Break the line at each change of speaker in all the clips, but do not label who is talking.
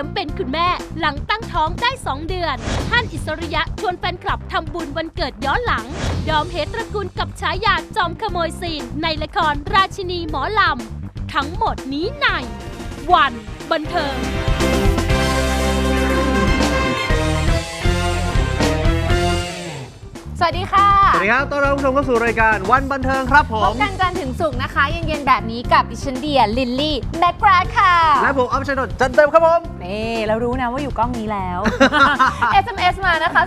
าวดีเตรียมเป็นคุณแม่ หลังตั้งท้องได้ 2 เดือน ท่านอิสริยะชวนแฟนคลับทำบุญวันเกิดย้อนหลัง ดอมเฮตระกุลกับฉายาจอมขโมยซีน ในละครราชินีหมอลำ ทั้งหมดนี้ในวันบันเทิง
สวัสดีค่ะ
สวัสดีครับ ต้อนรับคุณผู้ชมเข้าสู่รายการวันบันเทิงครับผ
พ
ม
บกันจันทร์ถึงศุกร์นะคะ เย็นๆแบบนี้กับดิฉันเดียลิลลี่แบ็กกราค่ะ
และผมอัพชัยนนท์จันเต็มครับผม
นี่เรารู้นะว่าอยู่กล้องนี้แล้ว SMS มานะคะ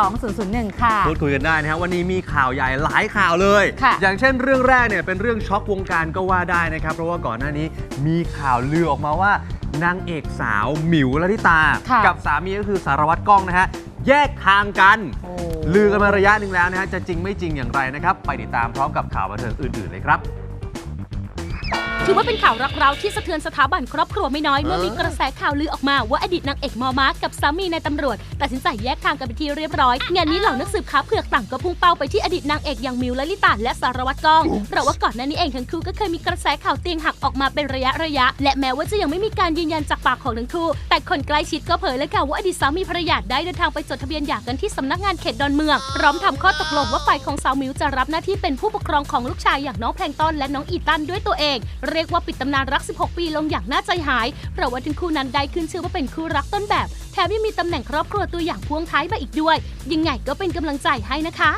4642001 ค่ะ
พูดคุยกันได้นะครับวันนี้มีข่าวใหญ่หลายข่าวเลย
ค่ะ
อย่างเช่นเรื่องแรกเนี่ยเป็นเรื่องช็อกวงการก็ว่าได้นะครับ เพราะว่าก่อนหน้านี้มีข่าวลือออกมาว่านางเอกสาวหมิวลลิตา
ค่ะ
กับสามีก็คือสารวัตรกล้องนะฮะแยกทางกัน
โอ้
ลือกันมาระยะหนึ่งแล้วนะฮะจะจริงไม่จริงอย่างไรนะครับ ไปติดตามพร้อมกับข่าวบันเทิงอื่นๆเลยครับ
ถือว่าเป็นข่าวรักเราที่สะเทือนสถาบันครอบครัวไม่น้อยเมื่อมีกระแสข่าวลือออกมาว่าอดีตนางเอกมอมากับสามีนายตำรวจตัดสินใจแยกทางกันไปนที่เรียบร้อยงานนี้เหล่านักสืบค้าเผือกต่างก็พุ่งเป้าไปที่อดีตนางเอกอย่างมิวและลิตาและสารวัตรกล้องเพราะว่าก่อนหน้านี้เองทั้งคู่ก็เคยมีกระแสข่าวเตียงหักออกมาเป็นระยะระยะ และแม้ว่าจะยังไม่มีการยืนยันจากปากของทั้งคู่ แต่คนใกล้ชิดก็เผยเลยค่ะว่าอดีตสามีภรรยาได้เดินทางไปจดทะเบียนหย่ากันที่สำนักงานเขตดอนเมืองพร้อมทำข้อตกลงว่าฝ่ายของสาวมิวจะรับหน้าที่เป็นผู้ปกครองของลูกชายอย่างน้องแพลงต้นและน้องอีตันด้วยตัวเองเรียกว่าปิดตำนานรัก 16 ปีลงอย่างน่าใจหาย เพราะว่าทั้งคู่นั้นได้ขึ้นชื่อว่าเป็นคู่รักต้นแบบแถมยังมีตำแหน่งครอบครัวตัวอย่างพ่วงท้ายมาอีกด้วย ยังไงก็เป็นกำลังใจให้นะคะ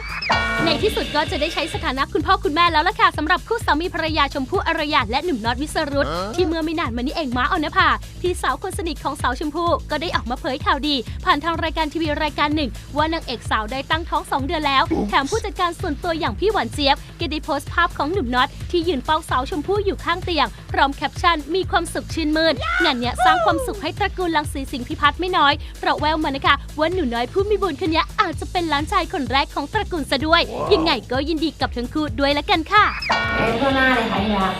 ในที่สุดก็จะได้ใช้สถานะคุณพ่อคุณแม่แล้วล่ะค่ะสำหรับคู่สามีภรรยาชมพู่อารยาและหนุ่มน็อตวิสรุตที่เมื่อไม่นานมานี้เองม้าออนภาพี่สาวคนสนิทของสาวชมพู่ก็ได้ออกมาเผยข่าวดี ผ่านทางรายการทีวีรายการหนึ่ง ว่านางเอกสาวได้ตั้งท้องสองเดือนแล้วแถมผู้จัดการส่วนตัวอย่างพี่หวานเจี๊ยบก็ได้โพสต์ภาพของหนุ่มน็อตที่ยืนเฝ้าสาวชมพู่อยู่ข้างเตียงพร้อมแคปชั่นมีความสุขชื่นมื่นงานเนี้ยสร้างความสุขให้ตระกูลลังสีสิงห์พิพัฒน์ไม่น้อยเพราะแววมานะคะว่าหนูน้อยผู้มีบุญคนนี้อาจจะเป็นหล้านชายคนแรกของตระกูลซะด้วย ยังไงก็ยินดีกับทั้งคู่ด้วยละกันค่ะ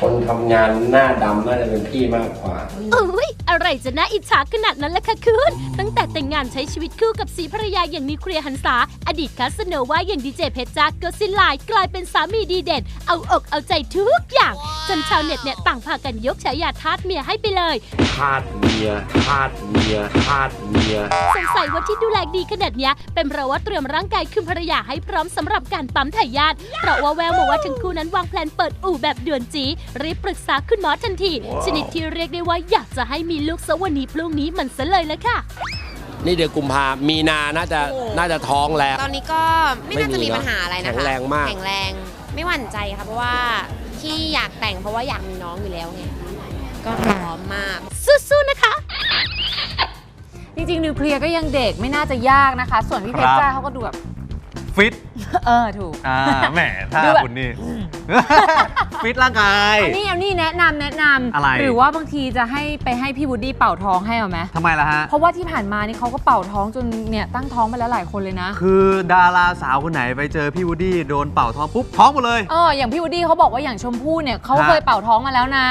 คนทำงานหน้าดำน่าจะเป็นพี่มากกว่า
อุ้ย อะไรจะน่าอิจฉาขนาดนั้นล่ะคะคุณ ตั้งแต่แต่งงานใช้ชีวิตคู่กับสีภรรยาอย่างนิวเคลียร์หันษา อดีตคาสโนว่าอย่างดีเจเพชรจ้าก็สิ้นลายกลายเป็นสามีดีเด่น เอาอกเอาใจทุกอย่าง จนชาวเน็ตเนี่ยต่างพากันยกฉายาทาสเมียให้ไปเลย
ทาสเมียทาสเมียทาสเมีย
สงสัยว่าที่ดูแลดีขนาดเนี้ย เป็นเพราะว่าเตรียมร่างกายคุณภรรยาให้พร้อมสำหรับการปั๊มทายาทเพราะว่าแววมาว่าทั้งคู่นั้นวางแผนเปิดอู่แบบด่วนจีรีบปรึกษาคุณหมอทันทีชนิดที่เรียกได้ว่าอยากจะให้มีลูกสักวันนี้พรุ่งนี้มันซะเลยละค่ะ
นี่เดือนกุมภามีนาน่าจะน่าจะท้องแล้ว
ตอนนี้ก็ไม่น่าจะมีปัญหาอะไรนะคะ
แข็งแรงมาก
แข็งแรงไม่หวั่นใจค่ะเพราะว่าที่อยากแต่งเพราะว่าอยากมีน้องอยู่แล้วไงก็พร้อมมาก
สู้ๆนะคะ
จริงๆนิวเคลียร์ก็ยังเด็กไม่น่าจะยากนะคะ ส่วนพี่เพชร
ครับ
จ้าเขาก็ดูแบบ
ฟิต
เออถูก
อ่าแหมถ้า
ดูแบบ
คุณนี่ ฟิตร่างกาย
อันนี้เอานี่แนะนำแนะนำ
อะไร
หรือว่าบางทีจะให้ไปให้พี่วูดดี้เป่าท้องให้เอาไหม
ทำไมล่ะฮะ
เพราะว่าที่ผ่านมานี่เขาก็เป่าท้องจนเนี่ยตั้งท้องไปแล้วหลายคนเลยนะ
คือดาราสาวคนไหนไปเจอพี่วูดดี้โดนเป่าท้องปุ๊บท้องหมดเลย
เอออย่างพี่วูดดี้เขาบอกว่าอย่างชมพู่เนี่ยเขา
ฮะ
เคยเป่าท้องมาแล้วนะ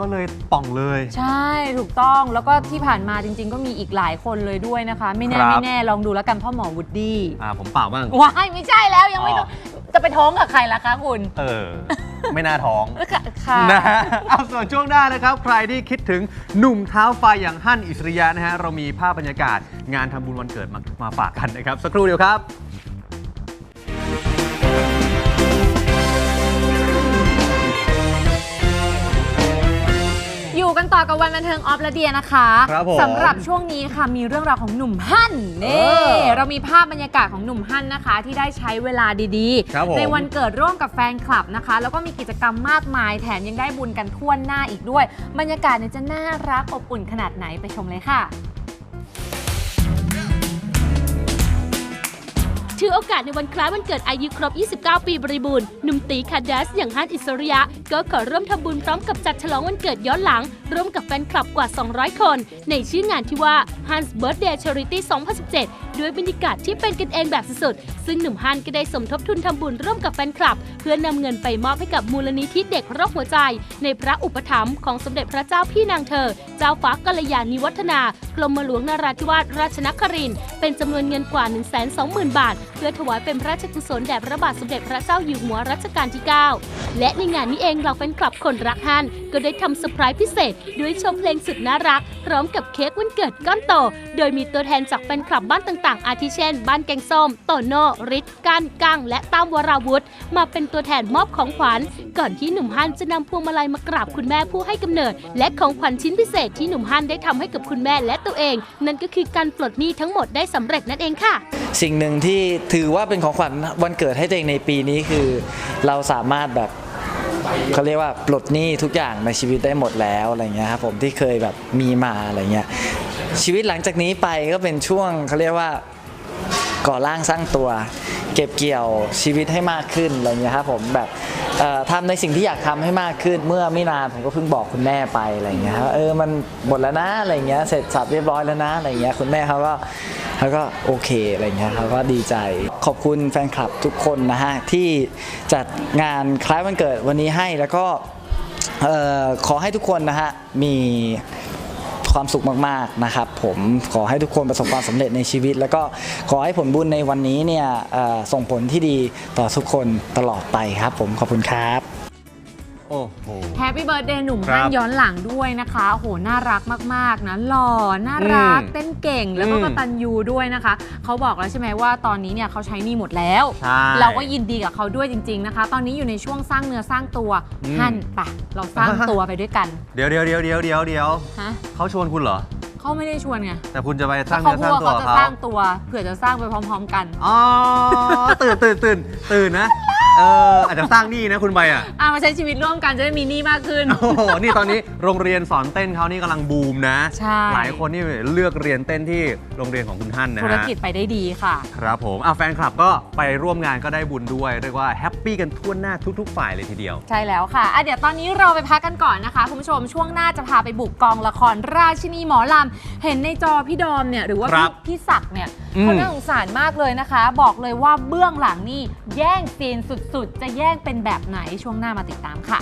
ก็เลยป่องเลย
ใช่ถูกต้องแล้วก็ที่ผ่านมาจริง ๆ ก็มีอีกหลายคนเลยด้วยนะคะ ไม่แน่
ครับ
ไม่แน่ลองดูแล้วกันพ่อหมอวูดดี้
อ่าผมเป่าบ้าง
ว้ายไม่ใช่แล้วยังไม่
อ๋อ
ต้องจะไปท้องกับใครล่ะคะคุณ
เออ ไม่น่าท้อง
ค่ะค่ะ
นะฮะเอาส่วนช่วงหน้านะครับ ใครที่คิดถึงหนุ่มเท้าไฟอย่างฮั่นอิสริยะนะฮะ เรามีภาพบรรยากาศงานทำบุญวันเกิดมามาฝากกันนะครับ สักครู่เดียวครับ
อยู่กันต่อกับวันบันเทิงออฟและเดียนะคะ
ครับผม
สำหรับช่วงนี้ค่ะมีเรื่องราวของหนุ่มฮั่น
เอ
นี่
อ
เรามีภาพบรรยากาศของหนุ่มฮั่นนะคะ ที่ได้ใช้เวลาดี
ครับผม
ในวันเกิดร่วมกับแฟนคลับนะคะ แล้วก็มีกิจกรรมมากมาย แถมยังได้บุญกันทั่วหน้าอีกด้วย บรรยากาศเนี่ยจะน่ารักอบอุ่นขนาดไหนไปชมเลยค่ะ
ถือโอกาสในวันคล้ายวันเกิดอายุครบ 29 ปีบริบูรณ์หนุ่มตีคาดัสอย่างฮันอิสริยะ ก็ขอร่วมทำบุญพร้อมกับจัดฉลองวันเกิดย้อนหลัง ร่วมกับแฟนคลับกว่า 200 คน ในชื่องานที่ว่า Hans Birthday Charity 2017 ด้วยบรรยากาศที่เป็นกันเองแบบสุดๆ ซึ่งหนุ่มฮันก็ได้สมทบทุนทำบุญร่วมกับแฟนคลับ เพื่อนำเงินไปมอบให้กับมูลนิธิเด็กโรคหัวใจ ในพระอุปถัมภ์ของสมเด็จพระเจ้าพี่นางเธอ เจ้าฟ้ากัลยาณิวัฒนากรมหลวงนราธิวาสราชนครินเป็นจำนวนเงินกว่า 1 2 0 0 0 0 บาท เพื่อถวายเป็นพระราชกุศลแด่พระบาทสมเด็จพระเจ้าอยู่หัวรัชกาลที่ 9 และในงานนี้เองเหล่าแฟนคลับคนรักฮันก็ได้ทำเซอร์ไพรส์พิเศษด้วยชมเพลงสุดน่ารัก พร้อมกับเค้กวันเกิดก้อนโต โดยมีตัวแทนจากแฟนคลับบ้านต่างๆ อาทิเช่น บ้านแกงส้ม โตโน่ริทก้านกังและตั้มวราวุธ มาเป็นตัวแทนมอบของขวัญ ก่อนที่หนุ่มฮันจะนำพวงมาลัยมากราบคุณแม่ผู้ให้กำเนิด และของขวัญชิ้นพิเศษที่หนุ่มฮันได้ทำให้กับคุณแม่และตัวเอง นั่นก็คือการปลดหนี้ทั้งหมดได้สำเร็จนั่นเองค่ะ
สิ่งหนึ่งที่ถือว่าเป็นของขวัญวันเกิดให้ตัวเองในปีนี้คือ เราสามารถแบบ เขาเรียกว่าปลดหนี้ทุกอย่างในชีวิตได้หมดแล้วอะไรเงี้ยครับผมที่เคยแบบมีมาอะไรเงี้ยชีวิตหลังจากนี้ไปก็เป็นช่วงเขาเรียกว่าก่อร่างสร้างตัว เก็บเกี่ยวชีวิตให้มากขึ้นอะไรเงี้ยครับผมแบบเอ่อทำในสิ่งที่อยากทำให้มากขึ้นเมื่อไม่นานผมก็เพิ่งบอกคุณแม่ไปอะไรเงี้ยครับเออมันหมดแล้วนะอะไรเงี้ยเสร็จสับเรียบร้อยแล้วนะอะไรเงี้ยคุณแม่เขาก็เขาก็โอเคอะไรเงี้ยเขาก็ดีใจ ขอบคุณแฟนคลับทุกคนนะฮะที่จัดงานคล้ายวันเกิดวันนี้ให้แล้วก็ออขอให้ทุกคนนะฮะมี ความสุขมากๆนะครับผมขอให้ทุกคนประสบความสำเร็จในชีวิต แล้วก็ขอให้ผลบุญในวันนี้เนี่ยส่งผลที่ดีต่อทุกคนตลอดไปครับ ผมขอบคุณครับ
โอ้โห
แฮปปี้เบิร์ดเดย์หนุ่ม
ครั
ฮั
บ
นย้อนหลังด้วยนะคะโอ้โหน่ารักมากๆนะหล่อน่ารัก
อืม
เต้นเก่งแล้วก็
อืม
กตัญญูด้วยนะคะ เขาบอกแล้วใช่ไหมว่าตอนนี้เนี่ยเขาใช้หนี่หมดแล้ว
ใช่
เราก็ยินดีกับเขาด้วยจริง ๆนะคะ ตอนนี้อยู่ในช่วงสร้างเนื้อสร้างตัว
อืม
ฮันปะเราสร้างตัวไปด้วยกัน
เดี๋ยวเดี๋ยวเดี๋ยวเดี๋ยวเดี๋ยวเดี๋ยว
ฮะ
เขาชวนคุณเหรอ
เขาไม่ได้ชวนไง
แต่คุณจะไปสร้าง
เขา
เนื้อ
พู
ส
ด
ร้าง
ว่า
ตัวกับเขา
เขาจะสร้างตัวเผื่อจะสร้างไปพร้อม ๆ กัน
อ๋อตื่นตื่นตื่นตื่นนะ เอออาจจะสร้างหนี้นะคุณใบอะ
อะมาใช้ชีวิตร่วมกันจะได้มีหนี้มากขึ้น
โอ้โหนี่ตอนนี้โรงเรียนสอนเต้นเขานี่กำลังบูมนะ
ใช่
หลายคนนี่เลือกเรียนเต้นที่โรงเรียนของคุณท่านนะฮะ
ธุรกิจไปได้ดีค่ะ
ครับผมอะแฟนคลับก็ไปร่วมงานก็ได้บุญด้วย เรียกว่าแฮปปี้กันทั่วหน้าทุก ๆ ฝ่ายเลยทีเดียว
ใช่แล้วค่ะอะ เดี๋ยวตอนนี้เราไปพักกันก่อนนะคะ คุณผู้ชมช่วงหน้าจะพาไปบุกกองละครราชินีหมอลำ เห็นในจอพี่ดอมเนี่ยหรือว่า
ครั
พี่
บ
พี่ศักดิ์เนี่ย
อืม
เขาน่าสงสารมากเลยนะคะ บอกเลยว่าเบื้องหลังนี่แย่งซีนสุดๆ จะแย่งเป็นแบบไหนช่วงหน้ามาติดตามค่ะ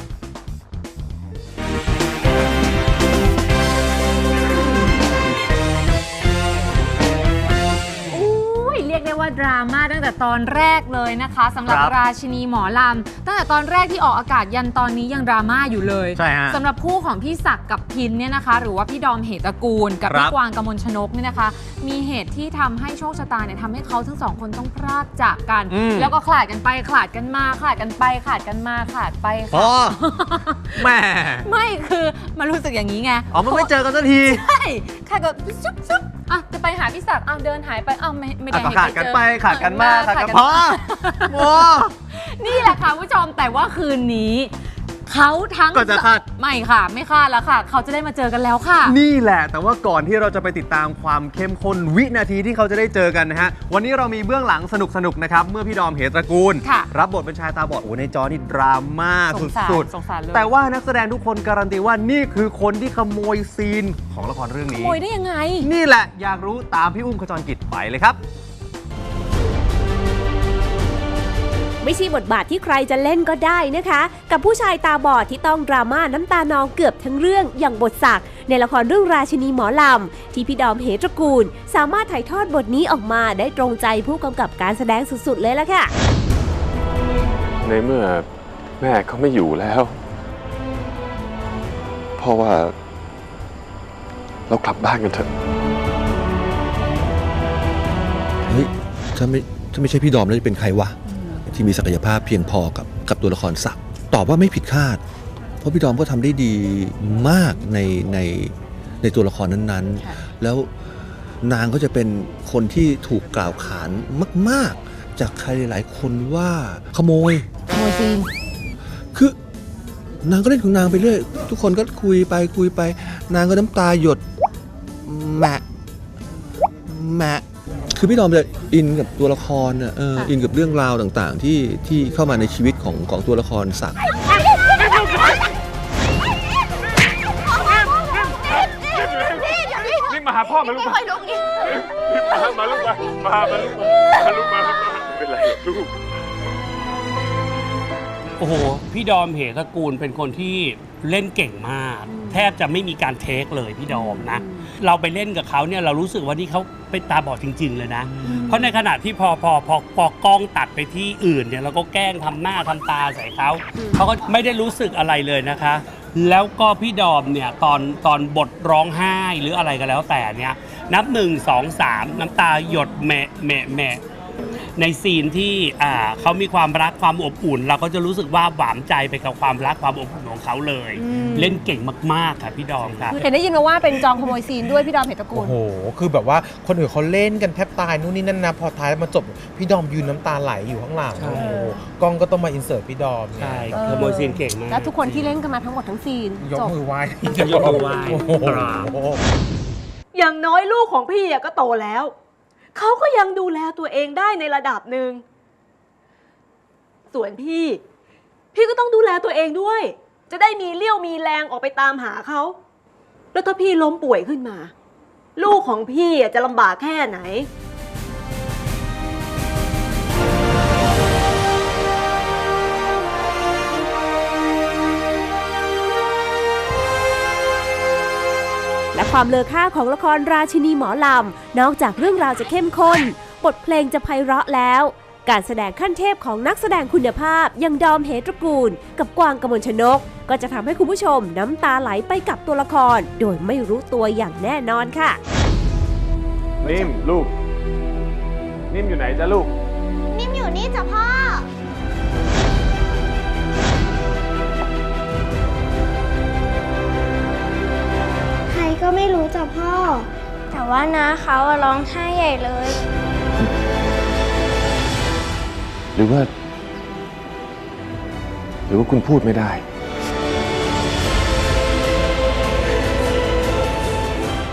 ได้ว่าดราม่าตั้งแต่ตอนแรกเลยนะคะสำหรับ
ครับ
ราชินีหมอลำตั้งแต่ตอนแรกที่ออกอากาศยันตอนนี้ยังดราม่าอยู่เลย
ใช่ฮะ
สำหรับคู่ของพี่ศักดิ์กับพินเนี่ยนะคะ หรือว่าพี่ดอมเหตตระกูล กับ
ครับ
พี่กวางกมลชนกเนี่ยนะคะ มีเหตุที่ทำให้โชคชะตาเนี่ยทำให้เขาทั้งสองคนต้องพรากจากกัน
อืม
แล้วก็ขลาดกันไปขลาดกันมาขลาดกันไปขลาดกันมาขลาดไป
อ๋อ
ค่ะ
แหม่
ไม่คือมันรู้สึกอย่างนี้ไง
อ๋อมันไม่เจอกันสักที
ใช่ค่ะก็ซุบซุบ อะจะไปหาพี่ศักดิ์อ้าวเดินหายไปอ้าวไม่ไม่ได้
อะก็
เห็น
ขาดกัน
เจอ
ไปขาดกันมาขาดกันพอโอ้
นี่แหละค่ะคุณผู้ชมแต่ว่าคืนนี้ เขาทั้ง
ก็จะคาด
ไม่ค่ะ ไม่คาดแล้วค่ะ เขาจะได้มาเจอกันแล้วค่ะ
นี่แหละ แต่ว่าก่อนที่เราจะไปติดตามความเข้มข้นวินาทีที่เขาจะได้เจอกันนะฮะ วันนี้เรามีเบื้องหลังสนุกๆนะครับ เมื่อพี่ดอมเหตระกูล
ค่ะ
รับบทเป็นชายตาบอด โอ้ในจอนี่ดราม่า
สงสาร
สุด
สงสารเลย
แต่ว่านักแสดงทุกคนการันตีว่านี่คือคนที่ขโมยซีนของละครเรื่อง
ข
นี้
โมยได้ยังไง
นี่แหละอยากรู้ตามพี่อุ้มขจรกิจไปเลยครับ
ไม่ใช่บทบาทที่ใครจะเล่นก็ได้นะคะ กับผู้ชายตาบอดที่ต้องดราม่าน้ำตานองเกือบทั้งเรื่องอย่างบทสักในละครเรื่องราชินีหมอลำ ที่พี่ดอมเหตระกูล สามารถถ่ายทอดบทนี้ออกมาได้ตรงใจผู้กำกับการแสดงสุดๆเลยละค่ะ
ในเมื่อแม่เขาไม่อยู่แล้ว เพราะว่า เรากลับบ้านกันเถอะ
เฮ้ยถ้าไม่ถ้าไม่ใช่พี่ดอมแล้วจะเป็นใครวะ ที่มีศักยภาพเพียงพอกับกับตัวละครสักตอบว่าไม่ผิดคาด เพราะพี่ดอมก็ทำได้ดีมากในในในตัวละครนั้น
ค่ะ
ๆแล้วนางก็จะเป็นคนที่ถูกกล่าวขานมาก ๆ จากใครหลายๆคนว่าขโมย
ขโมยซีน
คือนางก็เล่นของนางไปเรื่อยทุกคนก็คุยไปคุยไป นางก็น้ำตาหยดแหมะแหมะ คือพี่ดอมจะอินกับตัวละครน่ะเออ
ค่ะ
อินกับเรื่องราวต่างๆ ที่ที่เข้ามาในชีวิตของของตัวละครสักดิ์
นี่มาหาพ่อมาลูกมามาลูกมามามาลูกมามาลูกมาไม่เป็นไรหรอกลูก
โอ้โห พี่ดอมเหตระกูลเป็นคนที่เล่นเก่งมาก แทบจะไม่มีการเทคเลยพี่ดอมนะ เราไปเล่นกับเขาเนี่ยเรารู้สึกว่านี่เขาเป็นตาบอดจริง ๆ เลยนะ เพราะในขณะที่พอพอพอพอกล้องตัดไปที่อื่นเนี่ยเราก็แกล้งทำหน้าทำตาใส่เขาเขาก็ไม่ได้รู้สึกอะไรเลยนะคะ แล้วก็พี่ดอมเนี่ยตอนตอนบทร้องไห้หรืออะไรก็แล้วแต่เนี่ยนับหนึ่งสองสามน้ำตาหยดแหมะแหมะแหมะ ในซีนที่อ่าเขามีความรักความอบอุ่น เราก็จะรู้สึกว่าหวามใจไปกับความรักความอบอุ่นของเขาเลย เล่นเก่งมากๆค่ะพี่ดอมค่ะ
เห็นได้ยินมาว่าเป็นจองขโมยซีนด้วยพี่ดอมเหตระกู
โอ้
ล
โห คือแบบว่าคนอื่นเขาเล่นกันแทบตายนู่นนี่นั่นนะ พอท้ายมาจบ พี่ดอมยืนน้ำตาไหลอยู่ข้างหลัง
ใช่
โอ้โหกล้องก็ต้องมาอินเสิร์ตพี่ดอมไง
ใช่
เออ
ขโมยซีนเก่งมาก
แล้วทุกคนที่เล่นกันมาทั้งหมดทั้งซีน
ยก
จบ
มือไหว้
ยกมือไหว้
โอ้โห
ครับ
อย่างน้อยลูกของพี่อะก็โตแล้ว เขาก็ยังดูแลตัวเองได้ในระดับหนึ่ง ส่วนพี่ พี่ก็ต้องดูแลตัวเองด้วย จะได้มีเลี้ยวมีแรงออกไปตามหาเขา แล้วถ้าพี่ล้มป่วยขึ้นมา ลูกของพี่จะลำบากแค่ไหน
และความเลอค่าของละครราชินีหมอลำ นอกจากเรื่องราวจะเข้มข้น บทเพลงจะไพเราะแล้ว การแสดงขั้นเทพของนักแสดงคุณภาพอย่างดอมเหตระกูล กับกวางกมลชนก ก็จะทำให้คุณผู้ชมน้ำตาไหลไปกับตัวละคร โดยไม่รู้ตัวอย่างแน่นอนค่ะ
นิ่มลูก นิ่มอยู่ไหนจ้ะลูก
นิ่มอยู่นี่จ้ะพ่อ
ก็ไม่รู้จ้ะพ่อ แต่ว่านาเขาอะร้องไห้ใหญ่เลย
หรือว่า หรือว่าคุณพูดไม่ได้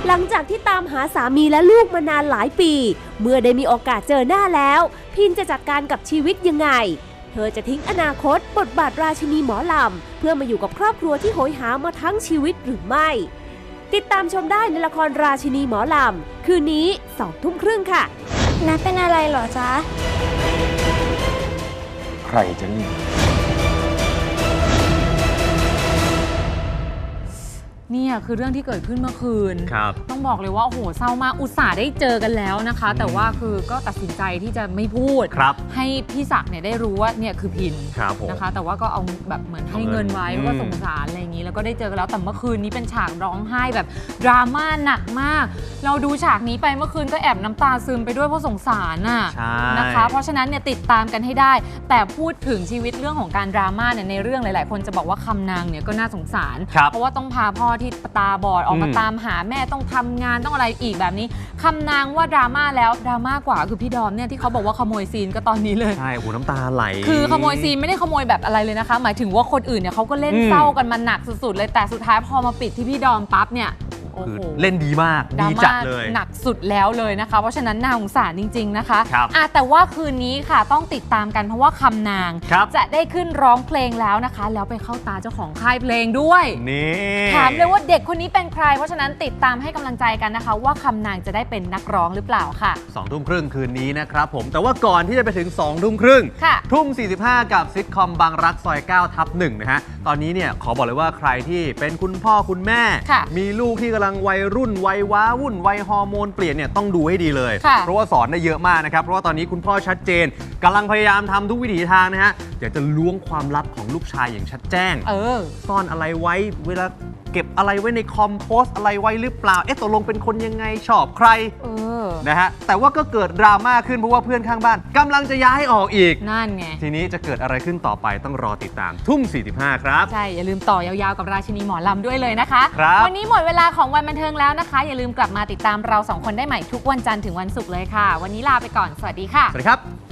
หลังจากที่ตามหาสามีและลูกมานานหลายปี เมื่อได้มีโอกาสเจอหน้าแล้ว พินจะจัดการกับชีวิตยังไง เธอจะทิ้งอนาคต บทบาทราชินีหมอลำ เพื่อมาอยู่กับครอบครัวที่โหยหามาทั้งชีวิตหรือไม่ ติดตามชมได้ในละครราชินีหมอลำ คืนนี้สองทุ่มครึ่งค่ะ
นัดเป็นอะไรเหรอจ๊ะ
ใครจะนิ่
นี่ยคือเรื่องที่เกิดขึ้นเมื่อคืน
ครับ
ต้องบอกเลยว่าโอ้โหเศร้ามากอุตส่าห์ได้เจอกันแล้วนะคะ แต่ว่าคือก็ตัดสินใจที่จะไม่พูด
ครับ
ให้พี่ศักดิ์เนี่ยได้รู้ว่าเนี่ยคือพิน
ครับผม
นะคะ แต่ว่าก็เอาแบบเหมือนให้
เอาเงิ
เงิ
น
นไว้
อืม
เพราะว่าสงสารอะไรอย่างนี้แล้วก็ได้เจอกันแล้วแต่เมื่อคืนนี้เป็นฉากร้องไห้แบบดราม่าหนักมาก เราดูฉากนี้ไปเมื่อคืนก็แอบน้ำตาซึมไปด้วยเพราะสงสารน่ะ
ใช่
นะคะ เพราะฉะนั้นเนี่ยติดตามกันให้ได้ แต่พูดถึงชีวิตเรื่องของการดราม่าเนี่ยในเรื่องหลาย ๆ คนจะบอกว่าคำนางเนี่ยก็น่าสงสาร
ครับ
เพราะว่าต้องพาพ่อที่ตาบอดออกมา
อืม
ตามหาแม่ต้องทำงานต้องอะไรอีกแบบนี้คำนางว่าดราม่าแล้วดราม่ากว่าคือพี่ดอมเนี่ยที่เขาบอกว่าขโมยซีนก็ตอนนี้เลย
ใช่โอ้โหน้ำตาไหล
คือขโมยซีนไม่ได้ขโมยแบบอะไรเลยนะคะ หมายถึงว่าคนอื่นเนี่ยเขาก็เล่น
อืม
เศร้ากันมาหนักสุดๆเลยแต่สุดท้ายพอมาปิดที่พี่ดอมปั๊บเนี่ยโอ้
คือ
โห
เล่นดีมาก
ดรา
ดี
ม่า
จัดเลย
หนักสุดแล้วเลยนะคะ เพราะฉะนั้นน่าสงสารจริง ๆ นะคะ
ครับ
อะแต่ว่าคืนนี้ค่ะต้องติดตามกันเพราะว่าคำนาง
ครับ
จะได้ขึ้นร้องเพลงแล้วนะคะ แล้วไปเข้าตาเจ้าของค่ายเพลงด้วย
นี่
ถามเลยว่าเด็กคนนี้เป็นใคร เพราะฉะนั้นติดตามให้กำลังใจกันนะคะ ว่าคำนางจะได้เป็นนักร้องหรือเปล่าค่ะ
สองทุ่มครึ่งคืนนี้นะครับผม แต่ว่าก่อนที่จะไปถึง2องทุ่มครึ่ง
ค่ะ
ทุ่ม 45 กับซิทคอมบางรักซอย 9 ทับ1นะฮะ ตอนนี้เนี่ยขอบอกเลยว่าใครที่เป็นคุณพ่อคุณแม่
ค่ะ
มีลูกที่กำลังวัยรุ่นวัยว้าวุ่นวัยฮอร์โมนเปลี่ยนเนี่ยต้องดูให้ดีเลย
ค่ะ
เพราะว่าสอนได้เยอะมากนะครับ เพราะว่าตอนนี้คุณพ่อชัดเจนกำลังพยายามทำทุกวิถีทางนะฮะอยากจะล้วงความลับของลูกชายอย่างชัดแจ้ง
เออ
ซ่อนอะไรไว้เวลา เก็บอะไรไว้ในคอมโพสต์อะไรไว้หรือเปล่า เอ๊ะตกลงเป็นคนยังไงชอบใคร
เออ
นะฮะแต่ว่าก็เกิดดราม่าขึ้นเพราะว่าเพื่อนข้างบ้านกำลังจะย้ายออกอีก
นั่นไง
ทีนี้จะเกิดอะไรขึ้นต่อไปต้องรอติดตามทุ่ม 45 ครับ
ใช่ อย่าลืมต่อยาวๆ กับราชินีหมอลำด้วยเลยนะคะ
ครับ
วันนี้หมดเวลาของวันบันเทิงแล้วนะคะ อย่าลืมกลับมาติดตามเราสองคนได้ใหม่ทุกวันจันทร์ถึงวันศุกร์เลยค่ะ วันนี้ลาไปก่อน สวัสดีค่ะ
สวัสดีครับ